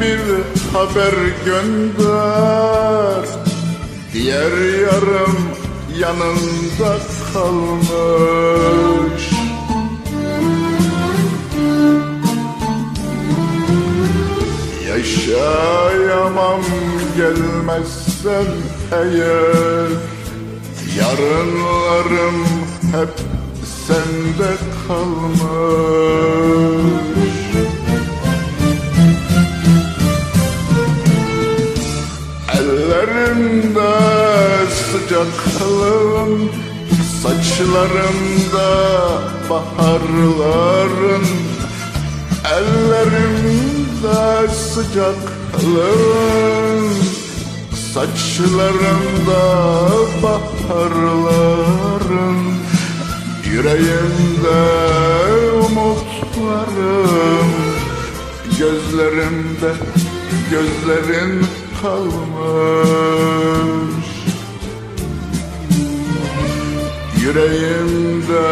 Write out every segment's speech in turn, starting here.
bir haber gönder. Diğer yarım yanında kalmış. Yaşayamam gelmezsen eğer Yarınlarım hep sende kalmış sıcaklığın Saçlarımda baharların Ellerimde sıcaklığın Saçlarımda baharların Yüreğimde umutlarım Gözlerimde gözlerin kalmış Yüreğimde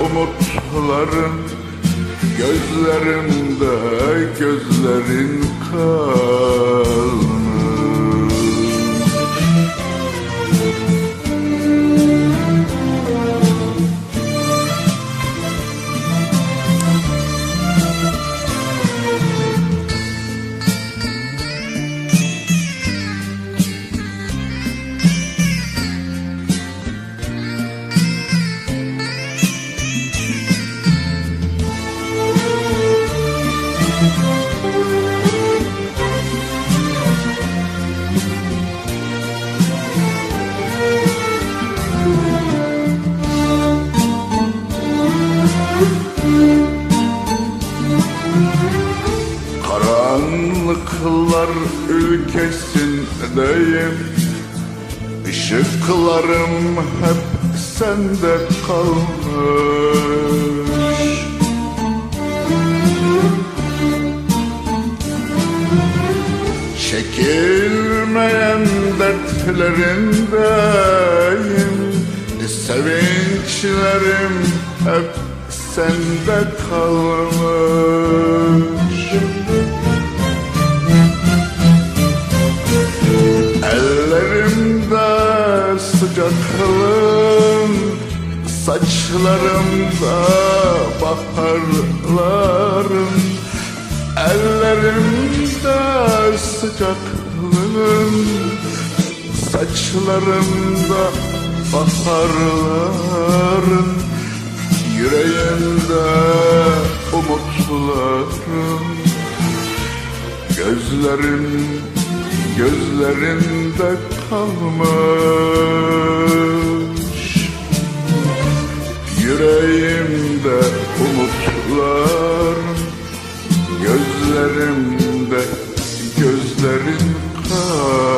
umutların Gözlerimde gözlerin kalmış Karanlıklar ülkesindeyim. Işıklarım hep sende kalmış. Çekilmeyen dertlerindeyim. Sevinçlerim hep sende kalmış sıcaklığın Saçlarımda baharların Ellerimde sıcaklığın Saçlarımda baharların Yüreğimde umutlarım Gözlerim gözlerimde kalmış. Yüreğimde umutlar Gözlerimde gözlerin kal